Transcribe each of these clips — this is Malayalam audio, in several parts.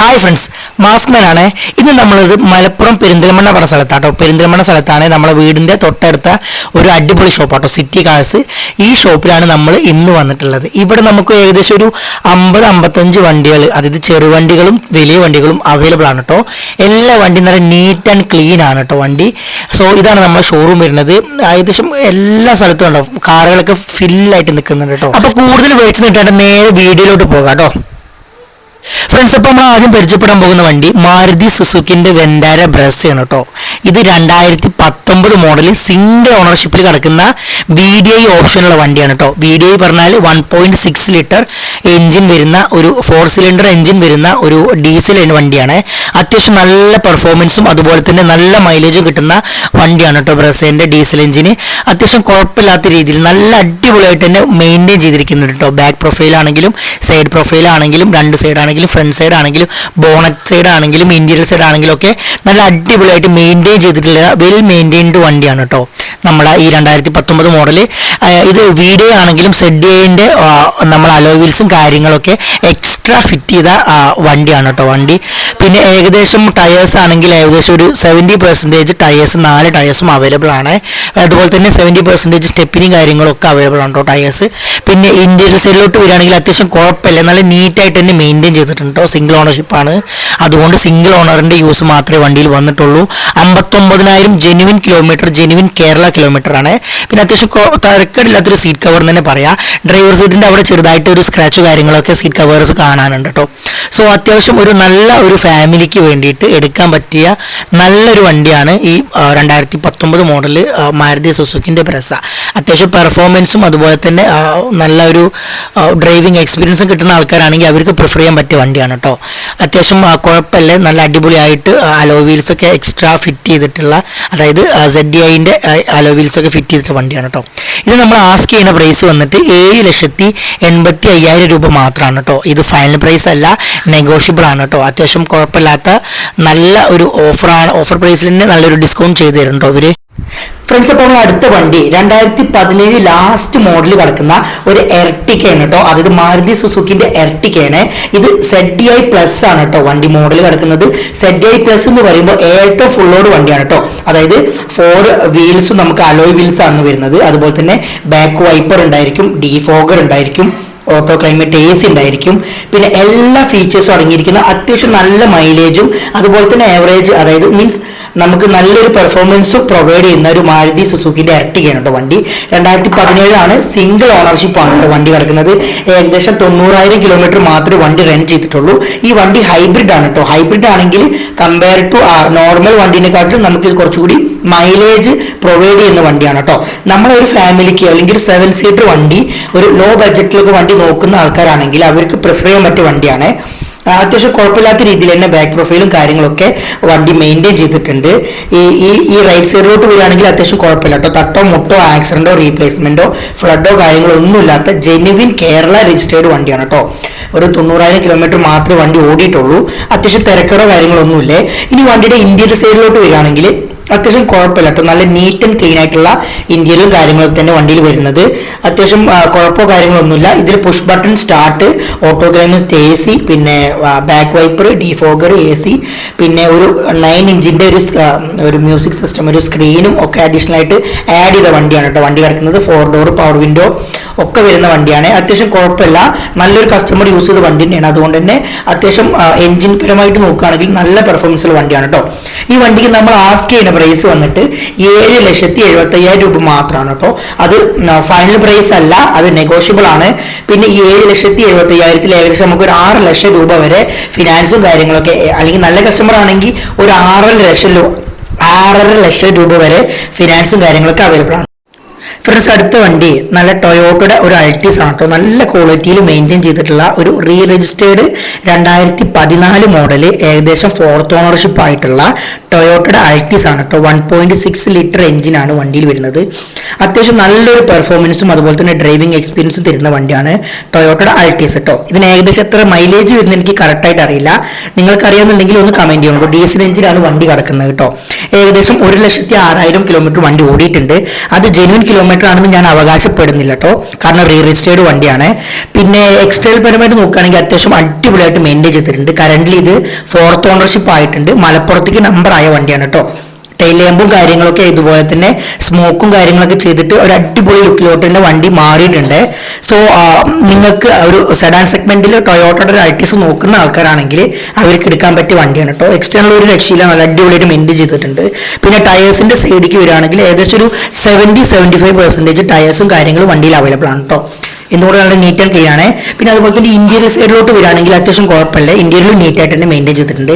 Hi friends മാസ്മനാണ്. ഇന്ന് നമ്മളത് മലപ്പുറം പെരിന്തൽമണ്ണ പറഞ്ഞ സ്ഥലത്താണ് കേട്ടോ പെരിന്തൽമണ്ണ സ്ഥലത്താണ് നമ്മളെ വീടിന്റെ തൊട്ടടുത്ത ഒരു അടിപൊളി ഷോപ്പാട്ടോ സിറ്റി കാഴ്സ് ഈ ഷോപ്പിലാണ് നമ്മൾ ഇന്ന് വന്നിട്ടുള്ളത്. ഇവിടെ നമുക്ക് ഏകദേശം ഒരു അമ്പത് അമ്പത്തഞ്ച് വണ്ടികൾ അതായത് ചെറുവണ്ടികളും വലിയ വണ്ടികളും അവൈലബിൾ ആണ് കേട്ടോ എല്ലാ വണ്ടിയും നല്ല നീറ്റ് ആൻഡ് ക്ലീൻ ആണ് കേട്ടോ വണ്ടി. സോ ഇതാണ് നമ്മുടെ ഷോറൂം വരുന്നത്. ഏകദേശം എല്ലാ സ്ഥലത്തും ഉണ്ടോ? കാറുകളൊക്കെ ഫില്ലായിട്ട് നിൽക്കുന്നുണ്ട് കേട്ടോ അപ്പോൾ കൂടുതൽ വെയിറ്റ് നിൽക്കാണ്ട് നേരെ വീഡിയോയിലോട്ട് പോകാം കേട്ടോ ഫ്രണ്ട്സ് അപ്പം നമ്മൾ ആദ്യം പരിചയപ്പെടാൻ പോകുന്ന വണ്ടി മാരുതി സുസുക്കിന്റെ വെൻഡാര ബ്രസ് ആണ് കേട്ടോ. ഇത് രണ്ടായിരത്തി പത്തൊമ്പത് മോഡൽ സിംഗിൾ ഓണർഷിപ്പിൽ കിടക്കുന്ന വി ഡി ഐ ഓപ്ഷനുള്ള വണ്ടിയാണ് കേട്ടോ വി ഡി ഐ പറഞ്ഞാൽ one point six litre engine വരുന്ന ഒരു ഫോർ സിലിണ്ടർ എഞ്ചിൻ വരുന്ന ഒരു ഡീസൽ വണ്ടിയാണ്. അത്യാവശ്യം നല്ല പെർഫോമൻസും അതുപോലെ തന്നെ നല്ല മൈലേജും കിട്ടുന്ന വണ്ടിയാണ് കേട്ടോ ബ്രസേന്റെ ഡീസൽ എഞ്ചിന് അത്യാവശ്യം കുഴപ്പമില്ലാത്ത രീതിയിൽ നല്ല അടിപൊളിയായിട്ട് തന്നെ മെയിന്റെയിൻ ചെയ്തിരിക്കുന്നുണ്ട് കേട്ടോ ബാക്ക് പ്രൊഫൈൽ ആണെങ്കിലും സൈഡ് പ്രൊഫൈൽ ആണെങ്കിലും രണ്ട് സൈഡ് ആണെങ്കിലും ഫ്രണ്ട് സൈഡ് ആണെങ്കിലും ബോണറ്റ് സൈഡ് ആണെങ്കിലും ഇന്റീരിയർ സൈഡ് ആണെങ്കിലും ഒക്കെ നല്ല അടിപൊളിയായിട്ട് മെയിന്റെയിൻ ചെയ്തിട്ടുള്ള വെൽ മെയിന്റെയിൻഡ് വണ്ടിയാണ് കേട്ടോ നമ്മുടെ ഈ രണ്ടായിരത്തി പത്തൊമ്പത് മോഡൽ ഇത് വീഡിയോ ആണെങ്കിലും സെഡ് ഐന്റെ നമ്മൾ അലോയ് വീൽസും കാര്യങ്ങളൊക്കെ എക്സ്ട്രാ ഫിറ്റ് ചെയ്ത വണ്ടിയാണ് കേട്ടോ വണ്ടി. പിന്നെ ഏകദേശം ടയേഴ്സ് ആണെങ്കിൽ ഏകദേശം ഒരു സെവന്റി പെർസെന്റേജ് ടയേഴ്സ് നാല് ടയേഴ്സും അവൈലബിൾ ആണ്. അതുപോലെ തന്നെ സെവന്റി പെർസെന്റേജ് സ്റ്റെപ്പിനും കാര്യങ്ങളൊക്കെ അവൈലബിൾ ആണ് കേട്ടോ ടയേഴ്സ് പിന്നെ ഇന്റീരിയർ സൈഡിലോട്ട് വരികയാണെങ്കിൽ അത്യാവശ്യം കുഴപ്പമില്ല. നല്ല നീറ്റായിട്ട് തന്നെ മെയിന്റെയിൻ ചെയ്തിട്ടുണ്ട് കേട്ടോ സിംഗിൾ ആണ്. അതുകൊണ്ട് സിംഗിൾ ഓണറിന്റെ യൂസ് മാത്രമേ വണ്ടിയിൽ വന്നിട്ടുള്ളൂ. അമ്പത്തൊമ്പതിനായിരം genuine kilometre genuine Kerala kilometre ആണ്. പിന്നെ അത്യാവശ്യം തരക്കേടില്ലാത്തൊരു സീറ്റ് കവർ തന്നെ പറയാം. ഡ്രൈവർ സീറ്റിന്റെ അവിടെ ചെറുതായിട്ട് ഒരു സ്ക്രാച്ച് കാര്യങ്ങളൊക്കെ സീറ്റ് കവേഴ്സ് കാണാനുണ്ട് കേട്ടോ സോ അത്യാവശ്യം ഒരു നല്ല ഒരു ഫാമിലിക്ക് വേണ്ടിയിട്ട് എടുക്കാൻ പറ്റിയ നല്ലൊരു വണ്ടിയാണ് ഈ രണ്ടായിരത്തി പത്തൊമ്പത് മോഡൽ മാരുതി സുസുക്കിന്റെ ബ്രസ അത്യാവശ്യം പെർഫോമൻസും അതുപോലെ തന്നെ നല്ല നല്ലൊരു ഡ്രൈവിംഗ് എക്സ്പീരിയൻസും കിട്ടുന്ന ആൾക്കാരാണെങ്കിൽ അവർക്ക് പ്രിഫർ ചെയ്യാൻ പറ്റിയ വണ്ടിയാണ് കേട്ടോ അത്യാവശ്യം കുഴപ്പമില്ല. നല്ല അടിപൊളിയായിട്ട് അലോ വീൽസ് ഒക്കെ എക്സ്ട്രാ ഫിറ്റ് ചെയ്തിട്ടുള്ള അതായത് സെഡ് ഐന്റെ അലോ വീൽസ് ഒക്കെ ഫിറ്റ് ചെയ്തിട്ടുള്ള വണ്ടിയാണ് കേട്ടോ ഇത് നമ്മൾ ആസ്ക് ചെയ്യുന്ന പ്രൈസ് വന്നിട്ട് ഏഴ് ലക്ഷത്തി എൺപത്തി അയ്യായിരം രൂപ മാത്രമാണ് കേട്ടോ ഇത് ഫൈനൽ പ്രൈസ് അല്ല നെഗോഷ്യബിൾ ആണ് കേട്ടോ അത്യാവശ്യം കുഴപ്പമില്ലാത്ത നല്ല ഒരു ഓഫറാണ് ഓഫർ പ്രൈസിൽ തന്നെ നല്ലൊരു ഡിസ്കൗണ്ട് ചെയ്ത് തരുന്നുണ്ടോ അവർ ഫ്രണ്ട്സ് അപ്പോൾ നമ്മൾ അടുത്ത വണ്ടി രണ്ടായിരത്തി പതിനേഴ് ലാസ്റ്റ് മോഡൽ കിടക്കുന്ന ഒരു എർട്ടിക്കയാണ് കേട്ടോ. അതായത് മാരുതി സുസുക്കിന്റെ എർട്ടിക്കയാണ് ഇത് സെഡ് ഐ പ്ലസ് ആണ് കേട്ടോ വണ്ടി മോഡൽ കിടക്കുന്നത്. സെഡ് ഐ പ്ലസ് എന്ന് പറയുമ്പോൾ ഏറ്റവും ഫുള്ളോട് വണ്ടിയാണ് കേട്ടോ. അതായത് ഫോർ വീൽസും നമുക്ക് അലോയ് വീൽസ് ആണ് വരുന്നത്. അതുപോലെ തന്നെ ബാക്ക് വൈപ്പർ ഉണ്ടായിരിക്കും ഡീഫോഗർ ഉണ്ടായിരിക്കും. ഓട്ടോ ക്ലൈമറ്റ് എ സി ഉണ്ടായിരിക്കും. പിന്നെ എല്ലാ ഫീച്ചേഴ്സും അടങ്ങിയിരിക്കുന്ന അത്യാവശ്യം നല്ല മൈലേജും അതുപോലെ തന്നെ ആവറേജ് അതായത് മീൻസ് നമുക്ക് നല്ലൊരു പെർഫോമൻസ് പ്രൊവൈഡ് ചെയ്യുന്ന ഒരു മാരുതി സുസുക്കിന്റെ എർട്ടികയാണ് കേട്ടോ വണ്ടി. രണ്ടായിരത്തി പതിനേഴാണ് സിംഗിൾ ഓണർഷിപ്പ് ആണ് കേട്ടോ വണ്ടി കിടക്കുന്നത്. ഏകദേശം തൊണ്ണൂറായിരം കിലോമീറ്റർ മാത്രമേ വണ്ടി റൺ ചെയ്തിട്ടുള്ളൂ. ഈ വണ്ടി ഹൈബ്രിഡ് ആണ് കേട്ടോ ഹൈബ്രിഡ് ആണെങ്കിൽ കമ്പയർ ടു നോർമൽ വണ്ടിനെക്കാട്ടിലും നമുക്ക് ഇത് കുറച്ചുകൂടി മൈലേജ് പ്രൊവൈഡ് ചെയ്യുന്ന വണ്ടിയാണ് കേട്ടോ ഒരു ഫാമിലിക്ക് അല്ലെങ്കിൽ ഒരു സെവൻ സീറ്റർ വണ്ടി ഒരു ലോ ബഡ്ജറ്റിലൊക്കെ വണ്ടി നോക്കുന്ന ആൾക്കാരാണെങ്കിൽ അവർക്ക് പ്രിഫർ ചെയ്യാൻ പറ്റിയ വണ്ടിയാണ്. അത്യാവശ്യം കുഴപ്പമില്ലാത്ത രീതിയിൽ തന്നെ ബാക്ക് പ്രൊഫൈലും കാര്യങ്ങളൊക്കെ വണ്ടി മെയിന്റെയിൻ ചെയ്തിട്ടുണ്ട്. ഈ ഈ ഈ റൈറ്റ് സൈഡിലോട്ട് വരികയാണെങ്കിൽ അത്യാവശ്യം കുഴപ്പമില്ല കേട്ടോ. തട്ടോ മുട്ടോ ആക്സിഡന്റോ റീപ്ലേസ്മെന്റോ ഫ്ലഡോ കാര്യങ്ങളോ ഒന്നുമില്ലാത്ത ജെനുവിൻ കേരള രജിസ്റ്റേർഡ് വണ്ടിയാണ് കേട്ടോ. ഒരു തൊണ്ണൂറായിരം കിലോമീറ്റർ മാത്രമേ വണ്ടി ഓടിയിട്ടുള്ളൂ. അത്യാവശ്യം തിരക്കടോ കാര്യങ്ങളോ ഒന്നുമില്ലേ ഇനി വണ്ടിയുടെ ഇന്ത്യയുടെ സൈഡിലോട്ട് വരികയാണെങ്കിൽ അത്യാവശ്യം കുഴപ്പമില്ല കേട്ടോ. നല്ല നീറ്റ് ആൻഡ് ക്ലീൻ ആയിട്ടുള്ള ഇന്ത്യയിലും കാര്യങ്ങളൊക്കെ തന്നെ വണ്ടിയിൽ വരുന്നത്. അത്യാവശ്യം കുഴപ്പമോ കാര്യങ്ങളൊന്നുമില്ല. ഇതിൽ push button start auto climate A C പിന്നെ back wiper defogger A C പിന്നെ ഒരു നയൻ ഇഞ്ചിന്റെ ഒരു ഒരു മ്യൂസിക് സിസ്റ്റം ഒരു സ്ക്രീനും ഒക്കെ അഡീഷണൽ ആയിട്ട് ആഡ് ചെയ്ത വണ്ടിയാണ് കേട്ടോ. വണ്ടി കിടക്കുന്നത് ഫോർ ഡോർ പവർ വിൻഡോ ഒക്കെ വരുന്ന വണ്ടിയാണ്. അത്യാവശ്യം കുഴപ്പമില്ല. നല്ലൊരു കസ്റ്റമർ യൂസ് ചെയ്ത വണ്ടി തന്നെയാണ്. അതുകൊണ്ട് തന്നെ അത്യാവശ്യം എഞ്ചിൻ പരമായിട്ട് നോക്കുകയാണെങ്കിൽ നല്ല പെർഫോമൻസ് ഉള്ള വണ്ടിയാണ് കേട്ടോ. ഈ വണ്ടിക്ക് നമ്മൾ ആസ്ക് ചെയ്യുന്ന പ്രൈസ് വന്നിട്ട് ഏഴ് ലക്ഷത്തി എഴുപത്തി അയ്യായിരം രൂപ മാത്രമാണ് കേട്ടോ അത് ഫൈനൽ പ്രൈസ് അല്ല അത് നെഗോഷ്യബിൾ ആണ്. പിന്നെ ഈ ഏഴ് ലക്ഷത്തി എഴുപത്തി അയ്യായിരത്തിൽ ഏകദേശം നമുക്ക് ഒരു ആറ് ലക്ഷം രൂപ വരെ ഫിനാൻസും കാര്യങ്ങളൊക്കെ അല്ലെങ്കിൽ നല്ല കസ്റ്റമർ ആണെങ്കിൽ ഒരു ആറര ലക്ഷം രൂപ ആറര ലക്ഷം രൂപ വരെ ഫിനാൻസും കാര്യങ്ങളൊക്കെ അവൈലബിൾ ആണ്. ഫ്രണ്ട്സ് അടുത്ത വണ്ടി നല്ല ടൊയോട്ടയുടെ ഒരു അൾട്ടീസ് ആണ്. കേട്ടോ നല്ല ക്വാളിറ്റിയിൽ മെയിന്റെയിൻ ചെയ്തിട്ടുള്ള ഒരു റീ രജിസ്റ്റേർഡ് രണ്ടായിരത്തി പതിനാല് മോഡൽ ഏകദേശം ഫോർത്ത് ഓണർഷിപ്പ് ആയിട്ടുള്ള ടൊയോട്ടയുടെ അൾട്ടീസ് ആണ് കേട്ടോ വൺ പോയിന്റ് സിക്സ് ലിറ്റർ എഞ്ചിനാണ് വണ്ടിയിൽ വരുന്നത്. അത്യാവശ്യം നല്ലൊരു പെർഫോമൻസും അതുപോലെ തന്നെ ഡ്രൈവിംഗ് എക്സ്പീരിയൻസും തരുന്ന വണ്ടിയാണ് ടൊയോട്ടയുടെ അൾട്ടീസ് കേട്ടോ ഇതിന് ഏകദേശം എത്ര മൈലേജ് വരുന്നത് എനിക്ക് കറക്റ്റായിട്ട് അറിയില്ല. നിങ്ങൾക്ക് അറിയാമെന്നുണ്ടെങ്കിൽ ഒന്ന് കമന്റ് ചെയ്യണം ഡീസൽ എഞ്ചിനാണ് വണ്ടി കിടക്കുന്നത് കേട്ടോ ഏകദേശം ഒരു ലക്ഷത്തി ആറായിരം കിലോമീറ്റർ വണ്ടി ഓടിയിട്ടുണ്ട്. അത് ജെന്യൂൻ കിലോമീറ്റർ ആണെന്ന് ഞാൻ അവകാശപ്പെടുന്നില്ല കേട്ടോ കാരണം റീ രജിസ്റ്റേർഡ് വണ്ടിയാണ്. പിന്നെ എക്സ്റ്റേൽ പരമായിട്ട് നോക്കുകയാണെങ്കിൽ അത്യാവശ്യം അടിപൊളിയായിട്ട് മെയിന്റെയിൻ ചെയ്തിട്ടുണ്ട്. കറന്റ് ഇത് ഫോർത്ത് ഓണർഷിപ്പ് ആയിട്ടുണ്ട്. മലപ്പുറത്തേക്ക് നമ്പർ ആയ വണ്ടിയാണ് കേട്ടോ ടൈൽ ലാമ്പും കാര്യങ്ങളൊക്കെ ഇതുപോലെ തന്നെ സ്മോക്കും കാര്യങ്ങളൊക്കെ ചെയ്തിട്ട് ഒരു അടിപൊളി ലുക്കിലോട്ട് എന്റെ വണ്ടി മാറിയിട്ടുണ്ട്. സോ നിങ്ങൾക്ക് ഒരു സെഡാൻ സെഗ്മെന്റിൽ ടൊയോട്ടയുടെ ഒരു അൾട്ടിസ് നോക്കുന്ന ആൾക്കാരാണെങ്കിൽ അവർക്ക് എടുക്കാൻ പറ്റിയ വണ്ടിയാണ് കേട്ടോ എക്സ്റ്റേണൽ ഒരു രക്ഷയില്ല നല്ല അടിപൊളിയായിട്ട് മെയിന്റെയിൻ ചെയ്തിട്ടുണ്ട്. പിന്നെ ടയേഴ്സിന്റെ സൈഡിലേക്ക് വരികയാണെങ്കിൽ ഏകദേശം ഒരു സെവന്റി സെവന്റി ഫൈവ് പെർസെന്റേജ് ടയേഴ്സും കാര്യങ്ങളും വണ്ടിയിൽ അവൈലബിൾ ആണ് കേട്ടോ എന്നുകൂടെ നല്ല നീറ്റ് ആൻഡ് ക്ലീൻ ആണ് പിന്നെ അതുപോലെ തന്നെ ഇന്റീരിയർ സൈഡിലോട്ട് വരികയാണെങ്കിൽ അത്യാവശ്യം കുഴപ്പമില്ല. ഇന്റീരിയർ നീറ്റ് ആയിട്ട് തന്നെ മെയിന്റെയിൻ ചെയ്തിട്ടുണ്ട്.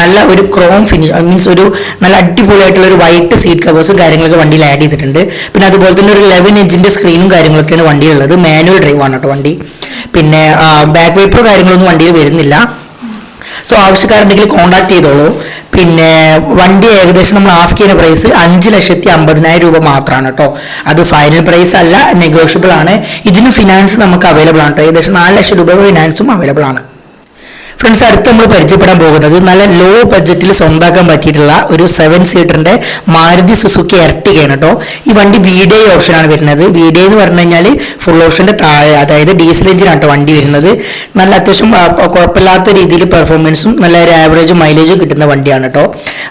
നല്ല ഒരു ക്രോം ഫിനിഷ് മീൻസ് ഒരു നല്ല അടിപൊളിയായിട്ടുള്ള ഒരു വൈറ്റ് സീറ്റ് കവേഴ്സും കാര്യങ്ങളൊക്കെ വണ്ടിയിൽ ആഡ് ചെയ്തിട്ടുണ്ട്. പിന്നെ അതുപോലെ തന്നെ ഒരു ലെവൻ ഇഞ്ചിന്റെ സ്ക്രീനും കാര്യങ്ങളൊക്കെയാണ് വണ്ടിയിലുള്ളത്. മാനുവൽ ഡ്രൈവ് ആണ് കേട്ടോ വണ്ടി. പിന്നെ ബാക്ക് വൈപ്പർ കാര്യങ്ങളൊന്നും വണ്ടിയിൽ വരുന്നില്ല. സോ ആവശ്യക്കാരുണ്ടെങ്കിൽ കോൺടാക്ട് ചെയ്തോളൂ. പിന്നെ വണ്ടി ഏകദേശം നമ്മൾ ആസ്ക് ചെയ്യുന്ന പ്രൈസ് അഞ്ച് ലക്ഷത്തി അമ്പതിനായിരം രൂപ മാത്രമാണ് കേട്ടോ അത് ഫൈനൽ പ്രൈസ് അല്ല നെഗോഷ്യബിൾ ആണ്. ഇതിന് ഫിനാൻസ് നമുക്ക് അവൈലബിൾ ആണ് കേട്ടോ ഏകദേശം നാല് ലക്ഷം രൂപ ഫിനാൻസും അവൈലബിൾ ആണ്. ഫ്രണ്ട്സ് അടുത്ത് നമ്മൾ പരിചയപ്പെടാൻ പോകുന്നത്. നല്ല ലോ ബഡ്ജറ്റിൽ സ്വന്തമാക്കാൻ പറ്റിയിട്ടുള്ള ഒരു സെവൻ സീറ്ററിന്റെ മാരുതി സുസുക്കി എർട്ടികയാണ് കേട്ടോ ഈ വണ്ടി ബി ഡി ഐ ഓപ്ഷനാണ് വരുന്നത്. ബി ഡി ഐ എന്ന് പറഞ്ഞു കഴിഞ്ഞാൽ ഫുൾ ഓപ്ഷന്റെ താഴെ അതായത് ഡീസൽ എഞ്ചിനാണ് കേട്ടോ വണ്ടി വരുന്നത്. നല്ല അത്യാവശ്യം കുഴപ്പമില്ലാത്ത രീതിയിൽ പെർഫോമൻസും നല്ല ഒരു ആവറേജ് മൈലേജും കിട്ടുന്ന വണ്ടിയാണ് കേട്ടോ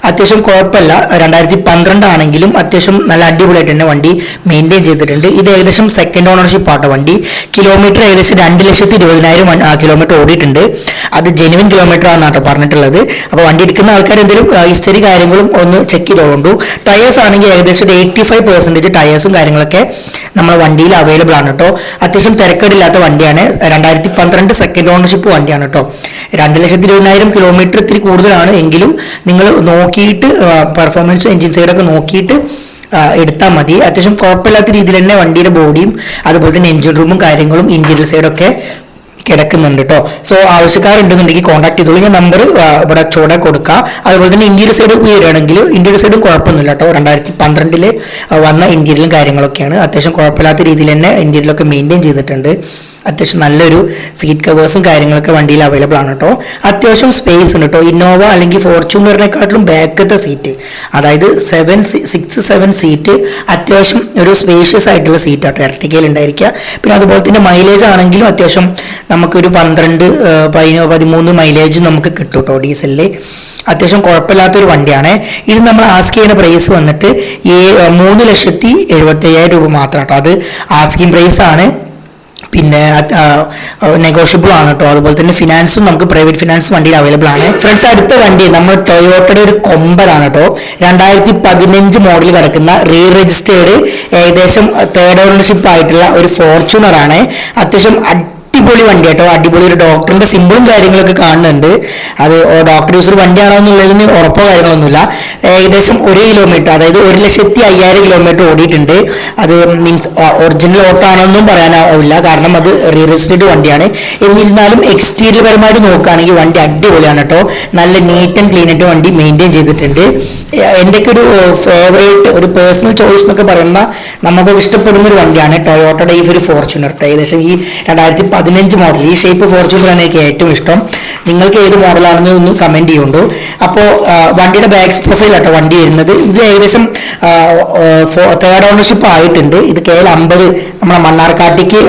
അത്യാവശ്യം കുഴപ്പമില്ല. രണ്ടായിരത്തി പന്ത്രണ്ട് ആണെങ്കിലും അത്യാവശ്യം നല്ല അടിപൊളിയായിട്ട് തന്നെ വണ്ടി മെയിന്റെയിൻ ചെയ്തിട്ടുണ്ട്. ഇത് ഏകദേശം സെക്കൻഡ് ഓണർഷിപ്പ് ആട്ടോ വണ്ടി. കിലോമീറ്റർ ഏകദേശം രണ്ട് ലക്ഷത്തി ഇരുപതിനായിരം കിലോമീറ്റർ ഓടിയിട്ടുണ്ട്. അത് ജെനുവിൻ കിലോമീറ്റർ ആണ് കേട്ടോ പറഞ്ഞിട്ടുള്ളത്. അപ്പോൾ വണ്ടി എടുക്കുന്ന ആൾക്കാർ എന്തെങ്കിലും ഹിസ്റ്ററി കാര്യങ്ങളും ഒന്ന് ചെക്ക് ചെയ്തോളൂ ടയേഴ്സ് ആണെങ്കിൽ ഏകദേശം ഒരു എയ്റ്റി ഫൈവ് പെർസെന്റേജ് ടയേഴ്സും കാര്യങ്ങളൊക്കെ നമ്മുടെ വണ്ടിയിൽ അവൈലബിൾ ആണ് കേട്ടോ അത്യാവശ്യം തിരക്കേടില്ലാത്ത വണ്ടിയാണ്. രണ്ടായിരത്തി പന്ത്രണ്ട് സെക്കൻഡ് ഓണർഷിപ്പ് വണ്ടിയാണ് കേട്ടോ രണ്ട് ലക്ഷത്തി ഇരുപതിനായിരം കിലോമീറ്റർ ഇത്തിരി കൂടുതലാണ് എങ്കിലും നിങ്ങൾ നോക്കിയിട്ട് പെർഫോമൻസ് എഞ്ചിൻ സൈഡൊക്കെ നോക്കിയിട്ട് എടുത്താൽ മതി. അത്യാവശ്യം കുഴപ്പമില്ലാത്ത രീതിയിൽ തന്നെ വണ്ടിയുടെ ബോഡിയും അതുപോലെ തന്നെ എഞ്ചിൻ റൂമും കാര്യങ്ങളും ഇന്റീരിയർ സൈഡൊക്കെ കിടക്കുന്നുണ്ട് കേട്ടോ. സോ ആവശ്യക്കാരുണ്ടെന്നുണ്ടെങ്കിൽ കോൺടാക്ട് ചെയ്തോളൂ. ഞാൻ നമ്പർ ഇവിടെ ചുവടെ കൊടുക്കാം. അതുപോലെ തന്നെ ഇന്റീരിയർ സൈഡ് വരികയാണെങ്കിൽ ഇന്ത്യയുടെ സൈഡ് കുഴപ്പമൊന്നുമില്ല കേട്ടോ. രണ്ടായിരത്തി പന്ത്രണ്ടിൽ വന്ന ഇന്ത്യയിലും കാര്യങ്ങളൊക്കെയാണ്. അത്യാവശ്യം കുഴപ്പമില്ലാത്ത രീതിയിൽ തന്നെ ഇന്ത്യയിലൊക്കെ മെയിന്റെയിൻ ചെയ്തിട്ടുണ്ട്. അത്യാവശ്യം നല്ലൊരു സീറ്റ് കവേഴ്സും കാര്യങ്ങളൊക്കെ വണ്ടിയിൽ അവൈലബിൾ ആണ് കേട്ടോ അത്യാവശ്യം സ്പേസ് ഉണ്ട് കേട്ടോ ഇന്നോവ അല്ലെങ്കിൽ ഫോർച്യൂണറിനെക്കാട്ടിലും ബാക്കത്തെ സീറ്റ് അതായത് സെവൻ സിക്സ് സെവൻ സീറ്റ് അത്യാവശ്യം ഒരു സ്പേഷ്യസ് ആയിട്ടുള്ള സീറ്റ് ആട്ടോ ഇരട്ടിക്കയിൽ ഉണ്ടായിരിക്കുക. പിന്നെ അതുപോലെ തന്നെ മൈലേജ് ആണെങ്കിലും അത്യാവശ്യം നമുക്കൊരു പന്ത്രണ്ട് പതിനോ പതിമൂന്ന് മൈലേജ് നമുക്ക് കിട്ടും കേട്ടോ ഡീസലിൽ അത്യാവശ്യം കുഴപ്പമില്ലാത്തൊരു വണ്ടിയാണ്. ഇത് നമ്മൾ ആസ്ക് ചെയ്യുന്ന പ്രൈസ് വന്നിട്ട് ഈ മൂന്ന് ലക്ഷത്തി എഴുപത്തി അയ്യായിരം രൂപ മാത്രം കേട്ടോ അത് ആസ്കിങ് പ്രൈസ് ആണ്. പിന്നെ നെഗോഷ്യബിൾ ആണ് കേട്ടോ അതുപോലെ തന്നെ ഫിനാൻസും നമുക്ക് പ്രൈവറ്റ് ഫിനാൻസ് വണ്ടിയിൽ അവൈലബിൾ ആണ്. ഫ്രണ്ട്സ് അടുത്ത വണ്ടി നമ്മൾ ടൊയോട്ടയുടെ ഒരു കൊമ്പനാണ് കേട്ടോ രണ്ടായിരത്തി പതിനഞ്ച് മോഡൽ കിടക്കുന്ന റീ രജിസ്റ്റേർഡ് ഏകദേശം തേർഡ് ഓണർഷിപ്പ് ആയിട്ടുള്ള ഒരു ഫോർച്യൂണർ ആണ്. അത്യാവശ്യം അടിപൊളി വണ്ടി കേട്ടോ. അടിപൊളി ഒരു ഡോക്ടറിന്റെ സിമ്പിളും കാര്യങ്ങളൊക്കെ കാണുന്നുണ്ട്. അത് ഡോക്ടർ യൂസർ വണ്ടിയാണോ എന്നുള്ളതിന് ഉറപ്പോ കാര്യങ്ങളൊന്നുമില്ല. ഏകദേശം ഒരു കിലോമീറ്റർ അതായത് ഒരു ലക്ഷത്തി അയ്യായിരം കിലോമീറ്റർ ഓടിയിട്ടുണ്ട്. അത് മീൻസ് ഒറിജിനൽ ഓട്ടോ ആണെന്നും പറയാനാവില്ല. കാരണം അത് റിയൽ എസ്റ്റേറ്റ് വണ്ടിയാണ്. എന്നിരുന്നാലും എക്സ്റ്റീരിയർ പരമായിട്ട് നോക്കുകയാണെങ്കിൽ വണ്ടി അടിപൊളിയാണ് കേട്ടോ. നല്ല നീറ്റ് ആൻഡ് ക്ലീൻ ആയിട്ട് വണ്ടി മെയിന്റെയിൻ ചെയ്തിട്ടുണ്ട്. എന്റെയൊക്കെ ഒരു ഫേവറേറ്റ് ഒരു പേഴ്സണൽ ചോയ്സ് എന്നൊക്കെ പറയുന്ന നമുക്കൊക്കെ ഇഷ്ടപ്പെടുന്ന ഒരു വണ്ടിയാണ് ടൊയോട്ടയുടെ ഈ ഒരു ഫോർച്യൂണർ ഏകദേശം ഈ രണ്ടായിരത്തി പതിനഞ്ച് മോഡൽ ഈ ഷേപ്പ് ഫോർച്യൂണറാണ് എനിക്ക് ഏറ്റവും ഇഷ്ടം. നിങ്ങൾക്ക് ഏത് മോഡലാണെന്ന് ഒന്ന് കമന്റ് ചെയ്യുന്നുണ്ടോ അപ്പോൾ വണ്ടിയുടെ ബാക്ക് പ്രൊഫൈൽ ആട്ടോ വണ്ടി വരുന്നത്. ഇത് ഏകദേശം തേർഡ് ഓണർഷിപ്പ് ആയിട്ടുണ്ട്. ഇത് കെ എൽ അമ്പത് നമ്മുടെ മണ്ണാർക്കാട്ടിക്ക്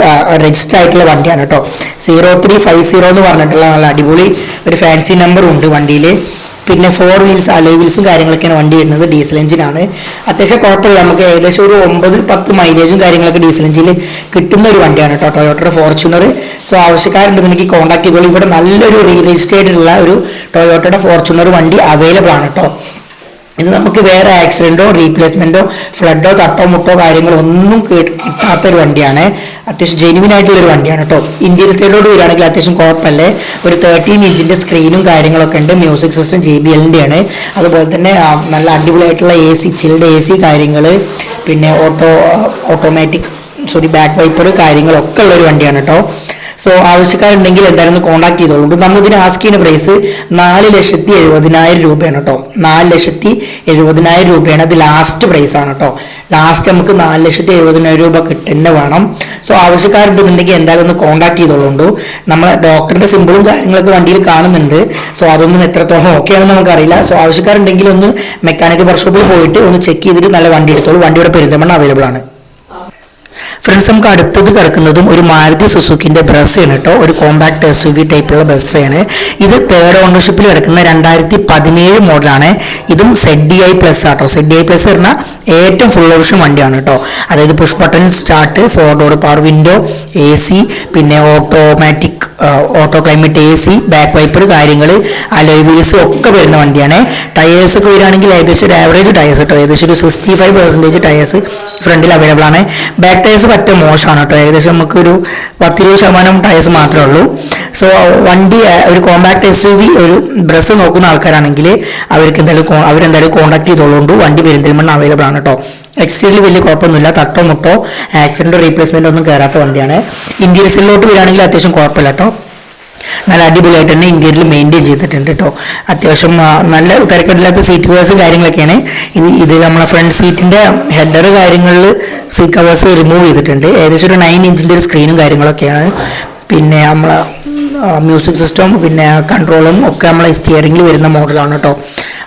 രജിസ്റ്റർ ആയിട്ടുള്ള വണ്ടിയാണ് കേട്ടോ. സീറോ ത്രീ ഫൈവ് സീറോ എന്ന് പറഞ്ഞിട്ടുള്ള നല്ല അടിപൊളി ഒരു ഫാൻസി നമ്പറും ഉണ്ട് വണ്ടിയിൽ പിന്നെ ഫോർ വീൽസ് അലോയ് വീൽസും കാര്യങ്ങളൊക്കെയാണ് വണ്ടി വരുന്നത്. ഡീസൽ എഞ്ചിനാണ് അത്യാവശ്യം കുഴപ്പമില്ല. നമുക്ക് ഏകദേശം ഒരു ഒമ്പത് പത്ത് മൈലേജും കാര്യങ്ങളൊക്കെ ഡീസൽ എഞ്ചിൽ കിട്ടുന്ന ഒരു വണ്ടിയാണ് കേട്ടോ ടൊയോട്ടയുടെ ഫോർച്യൂണർ സോ ആവശ്യക്കാരുണ്ടെന്നുണ്ടെങ്കിൽ കോൺടാക്ട് ചെയ്തോളൂ. ഇവിടെ നല്ലൊരു റീ രജിസ്റ്റേർഡ് ഉള്ള ഒരു ടൊയോട്ടയുടെ ഫോർച്യൂണർ വണ്ടി അവൈലബിൾ ആണ് കേട്ടോ. ഇത് നമുക്ക് വേറെ ആക്സിഡന്റോ റീപ്ലേസ്മെന്റോ ഫ്ലഡോ തട്ടോ മുട്ടോ കാര്യങ്ങളോ ഒന്നും കേ- കിട്ടാത്ത ഒരു വണ്ടിയാണ്. അത്യാവശ്യം ജെനുവിൻ ആയിട്ടുള്ള ഒരു വണ്ടിയാണ് കേട്ടോ. ഇന്ത്യൻ സ്റ്റൈലോട് വരികയാണെങ്കിൽ അത്യാവശ്യം കുഴപ്പമില്ലേ? ഒരു തേർട്ടീൻ ഇഞ്ചിന്റെ സ്ക്രീനും കാര്യങ്ങളൊക്കെ ഉണ്ട്. മ്യൂസിക് സിസ്റ്റം ജെ ബി എല്ലിന്റെയാണ് അതുപോലെ തന്നെ നല്ല അടിപൊളിയായിട്ടുള്ള A C chilled A C കാര്യങ്ങൾ പിന്നെ auto automatic sorry back wiper കാര്യങ്ങളൊക്കെ ഉള്ളൊരു വണ്ടിയാണ് കേട്ടോ. സോ ആവശ്യക്കാരുണ്ടെങ്കിൽ എന്തായാലും കോൺടാക്ട് ചെയ്തോളൂ. നമ്മൾ ഇതിന് ആസ്ക് ചെയ്യുന്ന പ്രൈസ് നാല് ലക്ഷത്തി എഴുപതിനായിരം രൂപയാണ് കേട്ടോ. നാല് ലക്ഷത്തി എഴുപതിനായിരം രൂപയാണ്. അത് ലാസ്റ്റ് പ്രൈസ് ആണ് കേട്ടോ. ലാസ്റ്റ് നമുക്ക് നാല് ലക്ഷത്തി എഴുപതിനായിരം രൂപ കിട്ടുന്ന വേണം. സോ ആവശ്യക്കാരുണ്ടെന്നുണ്ടെങ്കിൽ എന്തായാലും ഒന്ന് കോൺടാക്ട് ചെയ്തോളൂ നമ്മളെ ഡോക്ടറിന്റെ സിമ്പിളും കാര്യങ്ങളൊക്കെ വണ്ടിയിൽ കാണുന്നുണ്ട്. സോ അതൊന്നും എത്രത്തോളം ഓക്കെ ആണെന്ന് നമുക്കറിയില്ല. സോ ആവശ്യക്കാരുണ്ടെങ്കിൽ ഒന്ന് മെക്കാനിക്കൽ വർക്ക്ഷോപ്പിൽ പോയിട്ട് ഒന്ന് ചെക്ക് ചെയ്തിട്ട് നല്ല വണ്ടി എടുത്തോളൂ. വണ്ടിയുടെ പെരുന്തമണ്ണ അവൈലബിൾ ആണ്. ഫ്രണ്ട്സ് നമുക്ക് അടുത്തത് കിടക്കുന്നതും ഒരു മാരുതി സുസുക്കിന്റെ ബസ്സാണ് കേട്ടോ. ഒരു കോമ്പാക്ട് എസ് യു വി ടൈപ്പുള്ള ബസ്സാണ് ഇത് തേർഡ് ഓണർഷിപ്പിൽ കിടക്കുന്ന രണ്ടായിരത്തി പതിനേഴ് മോഡലാണ് ഇതും Z D I plus auto. Z D I plus പറഞ്ഞാൽ ഏറ്റവും ഫുൾ ഓപ്ഷൻ വണ്ടിയാണ് കേട്ടോ. അതായത് push button start four door power window A C പിന്നെ automatic auto climate A C back wiper കാര്യങ്ങൾ അലോയ് ഒക്കെ വരുന്ന വണ്ടിയാണ്. ടയേഴ്സ് ഒക്കെ വരികയാണെങ്കിൽ ഏകദേശം ഒരു ആവറേജ് ടയേഴ്സ് കേട്ടോ ഏകദേശം ഒരു സിക്സ്റ്റി ഫൈവ് പെർസെന്റേജ് ടയേഴ്സ് ഫ്രണ്ടിൽ അവൈലബിൾ ആണ്. ബാക്ക് ടയേഴ്സ് പറ്റ മോശമാണ് കേട്ടോ ഏകദേശം നമുക്ക് നമുക്കൊരു പത്തിരുപത് ശതമാനം ടയേഴ്സ് മാത്രമേ ഉള്ളൂ. സോ വണ്ടി ഒരു കോമ്പാക്ട് എസ് യു വി ഒരു ബ്രസ് നോക്കുന്ന ആൾക്കാരാണെങ്കിൽ അവർക്ക് എന്തായാലും അവരെന്തായാലും കോൺടാക്ട് ചെയ്തോളൂ. വണ്ടി പെരിന്തൽമണ്ണ അവൈലബിൾ ആണ് കേട്ടോ എക്സ്റ്റീരിയൽ വലിയ കുഴപ്പമൊന്നുമില്ല. തട്ടോ മുട്ടോ ആക്സിഡന്റോ റീപ്ലേസ്മെന്റോ ഒന്നും കയറാത്ത വണ്ടിയാണ്. ഇന്റീരിയസിലോട്ട് വരികയാണെങ്കിൽ അത്യാവശ്യം കുഴപ്പമില്ല കേട്ടോ നല്ല അടിപൊളിയായിട്ട് തന്നെ ഇന്ത്യയിൽ മെയിന്റെയിൻ ചെയ്തിട്ടുണ്ട് കേട്ടോ അത്യാവശ്യം നല്ല തിരക്കില്ലാത്ത സീറ്റ് കവേഴ്സും കാര്യങ്ങളൊക്കെയാണ്. ഇത് ഇത് നമ്മളെ ഫ്രണ്ട് സീറ്റിന്റെ ഹെഡർ കാര്യങ്ങളിൽ സീറ്റ് കവേഴ്സ് റിമൂവ് ചെയ്തിട്ടുണ്ട്. ഏകദേശം ഒരു നയൻ ഇഞ്ചിന്റെ ഒരു സ്ക്രീനും കാര്യങ്ങളൊക്കെയാണ്. പിന്നെ നമ്മളെ മ്യൂസിക് സിസ്റ്റം പിന്നെ കൺട്രോളും ഒക്കെ നമ്മളെ സ്റ്റിയറിംഗിൽ വരുന്ന മോഡലാണ് കേട്ടോ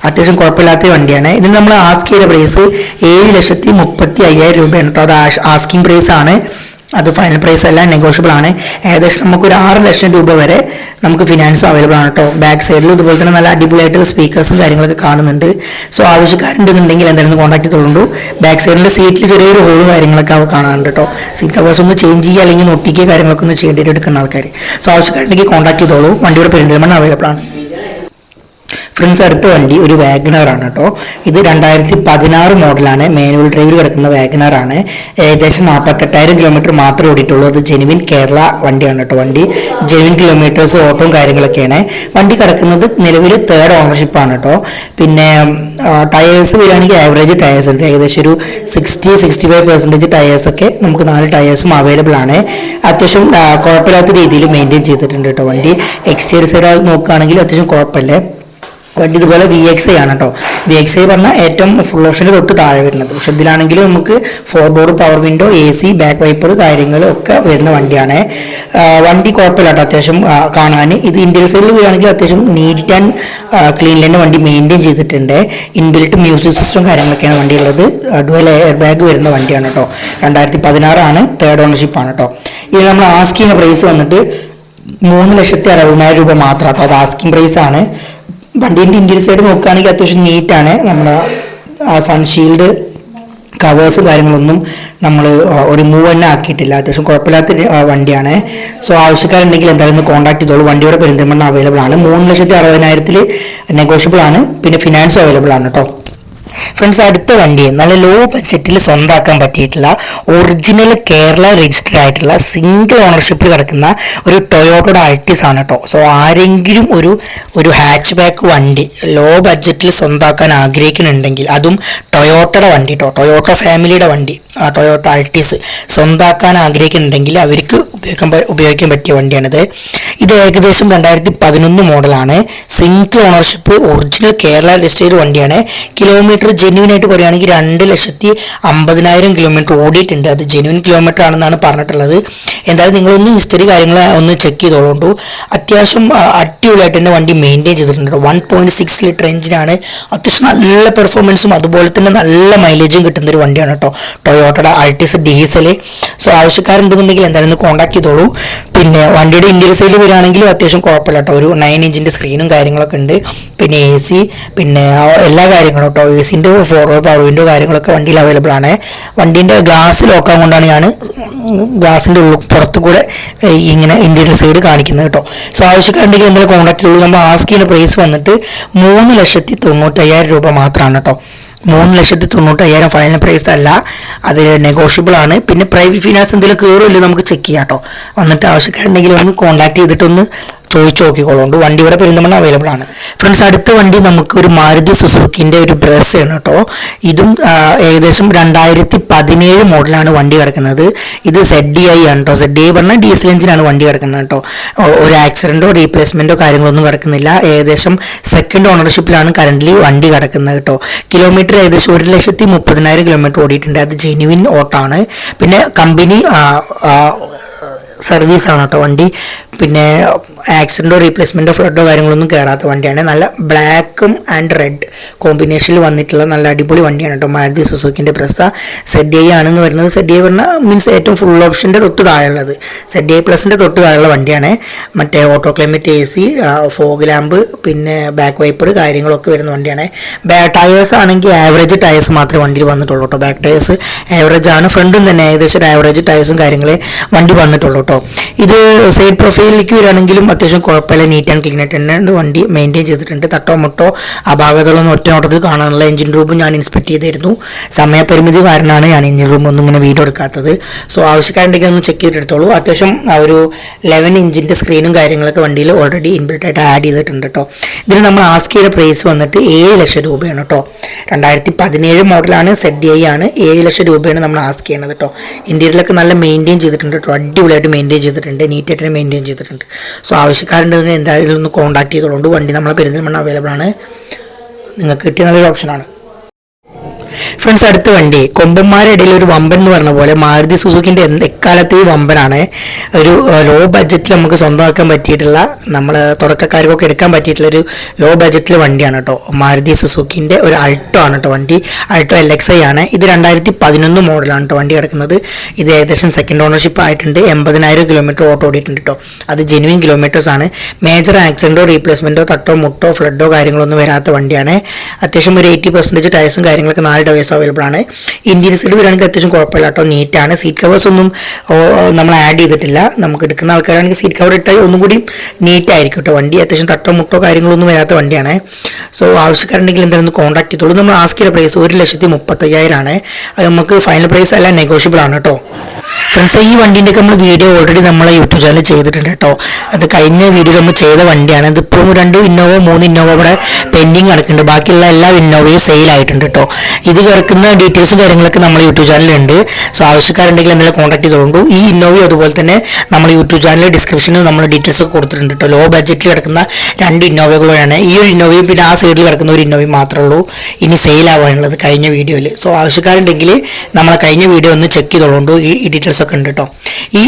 അത്യാവശ്യം കുഴപ്പമില്ലാത്ത വണ്ടിയാണ്. ഇതിന് നമ്മൾ ആസ്ക് ചെയ്ത പ്രൈസ് ഏഴ് ലക്ഷത്തി മുപ്പത്തി അയ്യായിരം രൂപയാണ് കേട്ടോ അത് ആസ്കിംഗ് പ്രൈസ് ആണ്. അത് ഫൈനൽ പ്രൈസ് അല്ല നെഗോഷ്യബിൾ ആണ്. ഏകദേശം നമുക്ക് ഒരു ആറ് ലക്ഷം രൂപ വരെ നമുക്ക് ഫിനാൻസ് അവൈലബിൾ ആണ് കേട്ടോ ബാക്ക് സൈഡിലും ഇതുപോലെ തന്നെ നല്ല അടിപൊളിയായിട്ട് സ്പീക്കേഴ്സും കാര്യങ്ങളൊക്കെ കാണുന്നുണ്ട്. സോ ആവശ്യക്കാരുണ്ടെന്നുണ്ടെങ്കിൽ എന്തായാലും കോൺടാക്ട് ചെയ്തോളൂ. ബാക്ക് സൈഡിലെ സീറ്റിൽ ചെറിയൊരു ഹോളും കാര്യങ്ങളൊക്കെ അവ കാണാനുണ്ട് കേട്ടോ സീറ്റ് കവേഴ്സ് ഒന്ന് ചേഞ്ച് ചെയ്യുക അല്ലെങ്കിൽ ഒട്ടിക്കുക കാര്യങ്ങളൊക്കെ ഒന്ന് ചെയ്യേണ്ടിയിട്ട് എടുക്കുന്ന ആൾക്കാർ സോ ആവശ്യക്കാരുണ്ടെങ്കിൽ കോൺടാക്ട് ചെയ്തോളൂ. വണ്ടിയുടെ പെരിന്തൽമണ്ണ അവൈലബിൾ ആണ്. ഫ്രണ്ട്സ് അടുത്ത വണ്ടി ഒരു വാഗനർ ആണ് കേട്ടോ. ഇത് രണ്ടായിരത്തി പതിനാറ് മോഡലാണ് മാനുവൽ ഡ്രൈവിൽ കിടക്കുന്ന വാഗനർ ആണ്. ഏകദേശം നാൽപ്പത്തെട്ടായിരം കിലോമീറ്റർ മാത്രമേ ഓടിയിട്ടുള്ളൂ. അത് ജെനുവിൻ കേരള വണ്ടിയാണ് കേട്ടോ വണ്ടി. ജെനുവിൻ കിലോമീറ്റേഴ്സ് ഓട്ടവും കാര്യങ്ങളൊക്കെയാണ്. വണ്ടി കിടക്കുന്നത് നിലവിൽ തേർഡ് ഓണർഷിപ്പ് ആണ് കേട്ടോ. പിന്നെ ടയേഴ്സ് വരികയാണെങ്കിൽ ആവറേജ് ടയേഴ്സ് ഉണ്ട്. ഏകദേശം ഒരു സിക്സ്റ്റി സിക്സ്റ്റി ഫൈവ് പെർസെന്റേജ് ടയേഴ്സൊക്കെ നമുക്ക് നാല് ടയേഴ്സും അവൈലബിൾ ആണ്. അത്യാവശ്യം കുഴപ്പമില്ലാത്ത രീതിയിൽ മെയിന്റെയിൻ ചെയ്തിട്ടുണ്ട് കേട്ടോ വണ്ടി. എക്സ്റ്റീരിയർ സൈഡ് നോക്കുകയാണെങ്കിൽ അത്യാവശ്യം കുഴപ്പമില്ല. വണ്ടി ഇതുപോലെ വി എക്സ് ഐ ആണ് കേട്ടോ വി എക്സ് ഐ പറഞ്ഞാൽ ഏറ്റവും ഫുൾ ഓപ്ഷന് തൊട്ട് താഴെ വരുന്നത്. പക്ഷെ ഇതിലാണെങ്കിലും നമുക്ക് four door power window A C back wiper കാര്യങ്ങൾ ഒക്കെ വരുന്ന വണ്ടിയാണ്. വണ്ടി കുഴപ്പമില്ല കേട്ടോ അത്യാവശ്യം കാണാൻ ഇത് ഇന്ത്യൻ സൈഡിൽ വരികയാണെങ്കിൽ അത്യാവശ്യം നീറ്റ് ആൻഡ് ക്ലീൻ ലൈന്റെ വണ്ടി മെയിന്റെയിൻ ചെയ്തിട്ടുണ്ട്. ഇൻബിൽട്ട് മ്യൂസിക് സിസ്റ്റം കാര്യങ്ങളൊക്കെയാണ് വണ്ടി ഉള്ളത് ഡുവൽ എയർ ബാഗ് വരുന്ന വണ്ടിയാണ് കേട്ടോ രണ്ടായിരത്തി പതിനാറാണ് തേർഡ് ഓണർഷിപ്പ് ആണ് കേട്ടോ ഇത് നമ്മൾ ആസ്കിങ് പ്രൈസ് വന്നിട്ട് മൂന്ന് ലക്ഷത്തി അറുപതിനായിരം രൂപ മാത്രം. കേട്ടോ അത് ആസ്കിങ് പ്രൈസ് ആണ്. വണ്ടീന്റെ ഇന്ത്യൻ സൈഡ് നോക്കുകയാണെങ്കിൽ അത്യാവശ്യം നീറ്റാണ് നമ്മുടെ സൺഷീൽഡ് കവേഴ്സ് കാര്യങ്ങളൊന്നും നമ്മൾ റിമൂവ് മൂവ് തന്നെ ആക്കിയിട്ടില്ല. അത്യാവശ്യം കുഴപ്പമില്ലാത്ത വണ്ടിയാണ്. സോ ആവശ്യക്കാരുണ്ടെങ്കിൽ എന്തായാലും ഒന്ന് കോൺടാക്ട് ചെയ്തോളൂ. വണ്ടിയുടെ പെരിന്തൽമണ്ണ അവൈലബിൾ ആണ്. മൂന്ന് ലക്ഷത്തി അറുപതിനായിരത്തിൽ നെഗോഷ്യബിൾ ആണ്. പിന്നെ ഫിനാൻസ് അവൈലബിൾ ആണ് കേട്ടോ ഫ്രണ്ട്സ് അടുത്ത വണ്ടി. നല്ല ലോ ബഡ്ജറ്റിൽ സ്വന്തമാക്കാൻ പറ്റിയിട്ടുള്ള ഒറിജിനൽ കേരള രജിസ്റ്റർഡ് ആയിട്ടുള്ള സിംഗിൾ ഓണർഷിപ്പിൽ കിടക്കുന്ന ഒരു ടൊയോട്ടോയുടെ അൾട്ടിസ് ആണ് കേട്ടോ സോ ആരെങ്കിലും ഒരു ഒരു ഹാച്ച് ബാക്ക് വണ്ടി ലോ ബഡ്ജറ്റിൽ സ്വന്തമാക്കാൻ ആഗ്രഹിക്കുന്നുണ്ടെങ്കിൽ അതും ടൊയോട്ടയുടെ വണ്ടി കേട്ടോ ടൊയോട്ടോ ഫാമിലിയുടെ വണ്ടി ടൊയോട്ട അൾട്ടിസ് സ്വന്തമാക്കാൻ ആഗ്രഹിക്കുന്നുണ്ടെങ്കിൽ അവർക്ക് ഉപയോഗിക്കാൻ ഉപയോഗിക്കാൻ പറ്റിയ വണ്ടിയാണിത്. ഇത് ഏകദേശം രണ്ടായിരത്തി പതിനൊന്ന് മോഡലാണ് single ownership original Kerala registered വണ്ടിയാണ്. കിലോമീറ്റർ ജെന്യൂൻ ആയിട്ട് പറയുകയാണെങ്കിൽ രണ്ട് ലക്ഷത്തി അമ്പതിനായിരം കിലോമീറ്റർ ഓടിയിട്ടുണ്ട്. അത് ജെന്യൂൻ കിലോമീറ്റർ ആണെന്നാണ് പറഞ്ഞിട്ടുള്ളത്. എന്തായാലും നിങ്ങളൊന്ന് ഹിസ്റ്ററി കാര്യങ്ങൾ ഒന്ന് ചെക്ക് ചെയ്തോളൂ അത്യാവശ്യം അടിപൊളിയായിട്ട് തന്നെ വണ്ടി മെയിന്റെയിൻ ചെയ്തിട്ടുണ്ട്. വൺ പോയിന്റ് സിക്സ് ലിറ്റർ എഞ്ചിനാണ് അത്യാവശ്യം നല്ല പെർഫോമൻസും അതുപോലെ തന്നെ നല്ല മൈലേജും കിട്ടുന്ന ഒരു വണ്ടിയാണ് കേട്ടോ. ടൊയോട്ടയുടെ ആൾട്ടിസ് ഡീസൽ സോ ആവശ്യക്കാരുണ്ടെന്നുണ്ടെങ്കിൽ എന്തായാലും ഒന്ന് കോൺടാക്ട് ചെയ്തോളൂ. പിന്നെ വണ്ടിയുടെ ഇന്ത്യൻ സൈഡിൽ വരികയാണെങ്കിലും അത്യാവശ്യം കുഴപ്പമില്ല കേട്ടോ. ഒരു നയൻ ഇഞ്ചിന്റെ സ്ക്രീനും കാര്യങ്ങളൊക്കെ ഉണ്ട്. പിന്നെ എ സി പിന്നെ എല്ലാ കാര്യങ്ങളും കേട്ടോ. എ സിന്റെ ഫോർവേഡ് പവർ വിൻഡോ കാര്യങ്ങളൊക്കെ വണ്ടിയിൽ അവൈലബിൾ ആണ്. വണ്ടീന്റെ ഗ്ലാസ് ലോക്കാൻ കൊണ്ടാണ് ഞാൻ ഗ്ലാസിന്റെ ഉള്ളിൽ പുറത്ത് കൂടെ ഇങ്ങനെ ഇന്ത്യൻ സൈഡ് കാണിക്കുന്നത് കേട്ടോ. സോ ആവശ്യക്കാരുണ്ടെങ്കിൽ എന്തെങ്കിലും കോൺടാക്ട് ചെയ്യുള്ളൂ നമ്മൾ ആസ്കിന്റെ പ്രൈസ് വന്നിട്ട് മൂന്ന് ലക്ഷത്തി തൊണ്ണൂറ്റയ്യായിരം രൂപ മാത്രമാണ് കേട്ടോ. മൂന്ന് ലക്ഷത്തി തൊണ്ണൂറ്റയ്യായിരം ഫൈനൽ പ്രൈസ് അല്ല. അത് നെഗോഷ്യബിൾ ആണ്. പിന്നെ പ്രൈവറ്റ് ഫിനാൻസ് എന്തെങ്കിലും കയറുമല്ലോ നമുക്ക് ചെക്ക് ചെയ്യാം കേട്ടോ. വന്നിട്ട് ആവശ്യക്കാരുണ്ടെങ്കിൽ ഒന്ന് കോൺടാക്ട് ചെയ്തിട്ടൊന്ന് ചോദിച്ചു നോക്കിക്കോളുണ്ട് വണ്ടി ഇവിടെ പെരിന്തമണ്ണ അവൈലബിൾ ആണ്. ഫ്രണ്ട്സ് അടുത്ത വണ്ടി നമുക്ക് ഒരു മാരുതി സുസുക്കിന്റെ ഒരു ബ്രസ് ആണ് കേട്ടോ. ഇതും ഏകദേശം രണ്ടായിരത്തി പതിനേഴ് മോഡലാണ് വണ്ടി കിടക്കുന്നത്. ഇത് സെഡ് ഡി ഐ ആണ് കേട്ടോ. സെഡ് ഡി ഐ പറഞ്ഞാൽ ഡീസൽ എഞ്ചിനാണ് വണ്ടി കിടക്കുന്നത് കേട്ടോ. ഒരു ആക്സിഡന്റോ റീപ്ലേസ്മെന്റോ കാര്യങ്ങളൊന്നും കിടക്കുന്നില്ല. ഏകദേശം സെക്കൻഡ് ഓണർഷിപ്പിലാണ് കറന്റ് വണ്ടി കിടക്കുന്നത് കേട്ടോ. കിലോമീറ്റർ ഏകദേശം ഒരു ലക്ഷത്തി മുപ്പതിനായിരം കിലോമീറ്റർ ഓടിയിട്ടുണ്ട്. അത് ജെനുവിൻ ഓട്ടാണ് പിന്നെ കമ്പനി സർവീസ് ആണ് കേട്ടോ വണ്ടി പിന്നെ ആക്സിഡന്റോ റീപ്ലേസ്മെന്റോ ഫ്ലഡോ കാര്യങ്ങളൊന്നും കയറാത്ത വണ്ടിയാണ്. നല്ല ബ്ലാക്കും ആൻഡ് റെഡ് കോമ്പിനേഷനിൽ വന്നിട്ടുള്ള നല്ല അടിപൊളി വണ്ടിയാണ് കേട്ടോ മാരുതി സുസുക്കിന്റെ പ്രസ സെഡ് ഐ ആണെന്ന് പറയുന്നത് സെഡ് ഐ പറഞ്ഞാൽ മീൻസ് ഏറ്റവും ഫുൾ ഓപ്ഷന്റെ തൊട്ട് താഴെയുള്ളത്. സെഡ് ഐ പ്ലസിന്റെ തൊട്ട് താഴെയുള്ള വണ്ടിയാണ്. മറ്റേ auto climate A C fog lamp പിന്നെ ബാക്ക് വൈപ്പർ കാര്യങ്ങളൊക്കെ വരുന്ന വണ്ടിയാണ്. ടയേഴ്സ് ആണെങ്കിൽ ആവറേജ് ടയേഴ്സ് മാത്രമേ വണ്ടിയിൽ വന്നിട്ടുള്ളൂ കേട്ടോ ബാക്ക് ടയേഴ്സ് ആവറേജ് ആണ്. ഫ്രണ്ടും തന്നെ ഏകദേശം ഒരു ആവറേജ് ടയേഴ്സും കാര്യങ്ങളെ വണ്ടി വന്നിട്ടുള്ളൂ കേട്ടോ. ഇത് സൈഡ് പ്രൊഫൈലിലേക്ക് വരികയാണെങ്കിലും അത്യാവശ്യം കുഴപ്പമില്ല. നീറ്റ് ആൻഡ് ക്ലീൻ ആയിട്ട് തന്നെ വണ്ടി മെയിന്റെയിൻ ചെയ്തിട്ടുണ്ട്. തട്ടോ മുട്ടോ ആ ഭാഗത്തുള്ളൊന്നും ഒറ്റ നോട്ടത്തിൽ കാണാനുള്ള എഞ്ചിൻ റൂമും ഞാൻ ഇൻസ്പെക്ട് ചെയ്തിരുന്നു. സമയപരിമിതി കാരണമാണ് ഞാൻ എഞ്ചിൻ റൂം ഒന്നും ഇങ്ങനെ വീഡിയോ എടുക്കാത്തത്. സോ ആവശ്യക്കാരുണ്ടെങ്കിൽ ഒന്ന് ചെക്ക് ചെയ്തെടുത്തോളൂ. അത്യാവശ്യം ആ ഒരു ലെവൻ ഇഞ്ചിന്റെ സ്ക്രീനും കാര്യങ്ങളൊക്കെ വണ്ടിയിൽ ഓൾറെഡി ഇൻബിൽഡ് ആയിട്ട് ആഡ് ചെയ്തിട്ടുണ്ട് കേട്ടോ. ഇതിന് നമ്മൾ ആസ്ക് ചെയ്ത പ്രൈസ് വന്നിട്ട് ഏഴ് ലക്ഷം രൂപയാണ് കേട്ടോ. രണ്ടായിരത്തി പതിനേഴ് മോഡലാണ് സെഡ് ഐ ആണ്. ഏഴ് ലക്ഷം രൂപയാണ് നമ്മൾ ആസ്ക് ചെയ്യണത് കേട്ടോ. ഇന്റീരിയലൊക്കെ നല്ല മെയിന്റെയിൻ ചെയ്തിട്ടുണ്ട് കേട്ടോ. അടിപൊളിയായിട്ട് മെയിന്റെയിൻ ചെയ്തിട്ടുണ്ട് നീറ്റായിട്ട് തന്നെ മെയിന്റെയിൻ ചെയ്തിട്ടുണ്ട്. സോ ആവശ്യക്കാരുണ്ടെങ്കിൽ എന്തായാലും ഒന്ന് കോൺടാക്ട് ചെയ്തോളൂ. വണ്ടി നമ്മളെ പെരുന്തൽമണ്ണ അവൈലബിൾ ആണ്. നിങ്ങൾക്ക് കിട്ടിയ നല്ലൊരു ഓപ്ഷനാണ് ഫ്രണ്ട്സ് അടുത്ത വണ്ടി. കൊമ്പന്മാരുടെ ഇടയിൽ ഒരു വമ്പൻ എന്ന് പറഞ്ഞ പോലെ മാരുതി സുസുക്കിന്റെ എന്ത് എക്കാലത്തെയും വമ്പനാണ്. ഒരു ലോ ബഡ്ജറ്റിൽ നമുക്ക് സ്വന്തമാക്കാൻ പറ്റിയിട്ടുള്ള നമ്മൾ തുടക്കക്കാർക്കൊക്കെ എടുക്കാൻ പറ്റിയിട്ടുള്ള ഒരു ലോ ബഡ്ജറ്റിൽ വണ്ടിയാണ് കേട്ടോ മാരുതി സുസുക്കിന്റെ ഒരു അൾട്ടോ ആണ് കേട്ടോ വണ്ടി. അൾട്ടോ എൽ എക്സ് ഐ ആണ്. ഇത് രണ്ടായിരത്തി പതിനൊന്ന് മോഡലാണ് കേട്ടോ വണ്ടി കിടക്കുന്നത്. ഇത് ഏകദേശം സെക്കൻഡ് ഓണർഷിപ്പ് ആയിട്ടുണ്ട്. എൺപതിനായിരം കിലോമീറ്റർ ഓട്ടോ ഓടിയിട്ടുണ്ട് കേട്ടോ അത് ജെനുവിൻ കിലോമീറ്റേഴ്സ് ആണ്. മേജർ ആക്സിഡന്റോ റീപ്ലേസ്മെന്റോ തട്ടോ മുട്ടോ ഫ്ലഡോ കാര്യങ്ങളൊന്നും വരാത്ത വണ്ടിയാണ്. അത്യാവശ്യം ഒരു എയ്റ്റി പെർസെന്റേജ് ടയർസും കാര്യങ്ങളൊക്കെ നാല് ടയേഴ്സ് അവൈലബിൾ ആണ്. ഇന്ത്യൻ സീറ്റ് വരികയാണെങ്കിൽ അത്യാവശ്യം കുഴപ്പമില്ല കേട്ടോ നീറ്റാണ് സീറ്റ് കവേഴ്സ് ഒന്നും നമ്മൾ ആഡ് ചെയ്തിട്ടില്ല. നമുക്ക് എടുക്കുന്ന ആൾക്കാരാണെങ്കിൽ സീറ്റ് കവർ ഇട്ടാൽ ഒന്നും കൂടി നീറ്റ് ആയിരിക്കും കേട്ടോ വണ്ടി അത്യാവശ്യം തട്ടോ മുട്ടോ കാര്യങ്ങളൊന്നും വരാത്ത വണ്ടിയാണ്. സോ ആവശ്യക്കാരുണ്ടെങ്കിൽ എന്തായാലും കോൺടാക്ട് ചെയ്തോളൂ. നമ്മൾ ആസ്ക് ചെയ്ത പ്രൈസ് ഒരു ലക്ഷത്തി മുപ്പത്തയ്യായിരമാണ് അത് നമുക്ക് ഫൈനൽ പ്രൈസ് അല്ല നെഗോഷ്യബിൾ ആണ് കേട്ടോ ഫ്രണ്ട്സ് ഈ വണ്ടീന്റെ ഒക്കെ നമ്മൾ വീഡിയോ ഓൾറെഡി നമ്മളെ യൂട്യൂബ് ചാനൽ ചെയ്തിട്ടുണ്ട് കേട്ടോ അത് കഴിഞ്ഞ വീഡിയോ നമ്മൾ ചെയ്ത വണ്ടിയാണ്. ഇതിപ്പോൾ രണ്ട് ഇന്നോവ മൂന്ന് ഇന്നോവ ഇവിടെ പെൻഡിങ് കിടക്കുന്നുണ്ട് ബാക്കിയുള്ള എല്ലാ ഇന്നോവയും സെയിൽ ആയിട്ടുണ്ട് കേട്ടോ ഇത് കിടക്കുന്ന ഡീറ്റെയിൽസ് കാര്യങ്ങളൊക്കെ നമ്മൾ യൂട്യൂബ് ചാനലുണ്ട് സോ ആവശ്യക്കാരുണ്ടെങ്കിൽ എന്തെങ്കിലും കോൺടാക്ട് ചെയ്തുകൊണ്ടു ഈ ഇന്നോവയും അതുപോലെ തന്നെ നമ്മൾ യൂട്യൂബ് ചാനലിൽ ഡിസ്ക്രിപ്ഷനിൽ നമ്മൾ ഡീറ്റെയിൽസ് ഒക്കെ കൊടുത്തിട്ടുണ്ട് കേട്ടോ ലോ ബഡ്ജറ്റിൽ കിടക്കുന്ന രണ്ട് ഇന്നോവകളാണ് ഈ ഒരു ഇന്നോവയും പിന്നെ ആ സൈഡിൽ കിടക്കുന്ന ഒരു ഇന്നോവയും മാത്രമേ ഉള്ളൂ. ഇനി സെയിൽ ആവാനുള്ളത് കഴിഞ്ഞ വീഡിയോയിൽ സോ ആവശ്യക്കാരുണ്ടെങ്കിൽ നമ്മൾ കഴിഞ്ഞ വീഡിയോ ഒന്ന് ചെക്ക് ചെയ്തോളൂ ഈ ഡീറ്റെയിൽസ് ഒക്കെ ഉണ്ട് കേട്ടോ ഈ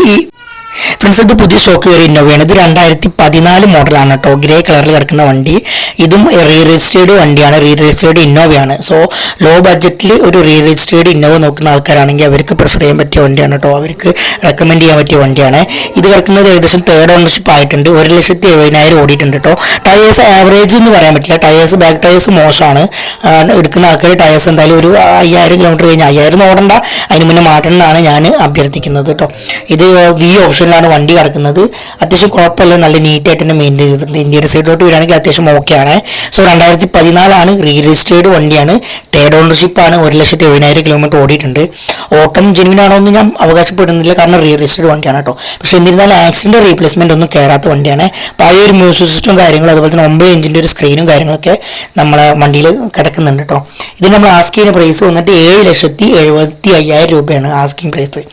ഫ്രണ്ട്സ് പുതിയ സ്റ്റോക്ക് ഒരു ഇന്നോവയാണ് ഇത് രണ്ടായിരത്തി പതിനാല് മോഡലാണ് കേട്ടോ. ഗ്രേ കളറിൽ കിടക്കുന്ന വണ്ടി. ഇതും റീ രജിസ്റ്റേർഡ് വണ്ടിയാണ് റീ രജിസ്റ്റേർഡ് ഇന്നോവയാണ് സോ ലോ ബഡ്ജറ്റിൽ ഒരു റീ രജിസ്റ്റേർഡ് ഇന്നോവ നോക്കുന്ന ആൾക്കാരാണെങ്കിൽ അവർക്ക് പ്രിഫർ ചെയ്യാൻ പറ്റിയ വണ്ടിയാണ് കേട്ടോ. അവർക്ക് റെക്കമെൻഡ് ചെയ്യാൻ പറ്റിയ വണ്ടിയാണ്. ഇത് കിടക്കുന്നത് ഏകദേശം തേർഡ് ഓണർഷിപ്പ് ആയിട്ടുണ്ട്. ഒരു ലക്ഷത്തി എഴുപതിനായിരം ഓടിയിട്ടുണ്ട് കേട്ടോ. ടയേഴ്സ് ആവറേജ് എന്ന് പറയാൻ പറ്റില്ല. ടയേഴ്സ് ബാക്ക് ടയേഴ്സ് മോശമാണ്. എടുക്കുന്ന ആൾക്കാർ ടയേഴ്സ് എന്തായാലും ഒരു അയ്യായിരം കിലോമീറ്റർ കഴിഞ്ഞ്. അയ്യായിരം ഓടണ്ട. അതിന് മുന്നേ മാറ്റണമെന്നാണ് ഞാൻ അഭ്യർത്ഥിക്കുന്നത് കേട്ടോ. ഇത് വി ഓപ്ഷനിലാണ് വണ്ടി കിടക്കുന്നത് അത്യാവശ്യം കുഴപ്പമില്ല. നല്ല നീറ്റായിട്ട് തന്നെ മെയിന്റെയിൻ ചെയ്തിട്ടുണ്ട്. ഇന്ത്യയുടെ സൈഡിലോട്ട് വരികയാണെങ്കിൽ അത്യാവശ്യം ഓക്കെയാണ് സോ രണ്ടായിരത്തി പതിനാലാണ് റീ രജിസ്റ്റേർഡ് വണ്ടിയാണ് തേർഡ് ആണ്. ഒരു ലക്ഷത്തി എഴുപതിനായിരം കിലോമീറ്റർ ഓടിയിട്ടുണ്ട്. ഓട്ടം ജെനുവിൻ ആണോ എന്ന് ഞാൻ അവകാശപ്പെടുന്നില്ല. കാരണം റീ രജിസ്റ്റേർഡ് വണ്ടിയാണ് കേട്ടോ. പക്ഷെ എന്നിരുന്നാലും ആക്സിഡന്റ് റീപ്ലേസ്മെന്റ് ഒന്നും കയറാത്ത വണ്ടിയാണ്. പഴയ ഒരു മ്യൂസിക് സിസ്റ്റം കാര്യങ്ങളും അതുപോലെ തന്നെ ഒമ്പത് ഇഞ്ചിന്റെ ഒരു സ്ക്രീനും കാര്യങ്ങളൊക്കെ നമ്മളെ വണ്ടിയിൽ കിടക്കുന്നുണ്ട് കേട്ടോ. ഇത് നമ്മൾ ആസ്ക് ചെയ്യുന്ന പ്രൈസ് വന്നിട്ട് ഏഴ് ലക്ഷത്തി എഴുപത്തി അയ്യായിരം രൂപയാണ് ആസ്കിങ് പ്രൈസ്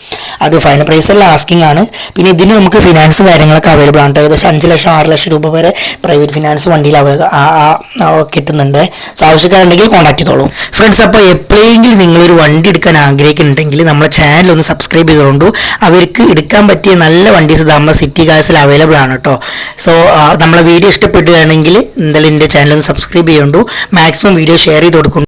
അത് ഫൈനൽ പ്രൈസ് അല്ല ആസ്കിങ് ആണ്. പിന്നെ ഇതിന് നമുക്ക് ഫിനാൻസ് കാര്യങ്ങളൊക്കെ അവൈലബിൾ ആണ്. ഏകദേശം അഞ്ച് ലക്ഷം ആറ് ലക്ഷം രൂപ വരെ പ്രൈവറ്റ് ഫിനാൻസ് വണ്ടിയിൽ കിട്ടുന്നുണ്ട്. സോ ആവശ്യക്കാരുണ്ടെങ്കിൽ കോൺടാക്ട് ചെയ്തോളൂ. ഫ്രണ്ട്സ് അപ്പോൾ എപ്പോഴെങ്കിലും നിങ്ങളൊരു വണ്ടി എടുക്കാൻ ആഗ്രഹിക്കുന്നുണ്ടെങ്കിൽ നമ്മളെ ചാനൽ ഒന്ന് സബ്സ്ക്രൈബ് ചെയ്തുകൊണ്ടു അവർക്ക് എടുക്കാൻ പറ്റിയ നല്ല വണ്ടീസ് നമ്മുടെ സിറ്റി കാസിൽ അവൈലബിൾ ആണ് കേട്ടോ. സോ നമ്മളെ വീഡിയോ ഇഷ്ടപ്പെടുകയാണെങ്കിൽ എന്തായാലും എന്റെ ചാനൽ ഒന്ന് സബ്സ്ക്രൈബ് ചെയ്യുകൊണ്ടു മാക്സിമം വീഡിയോ ഷെയർ ചെയ്ത് കൊടുക്കും.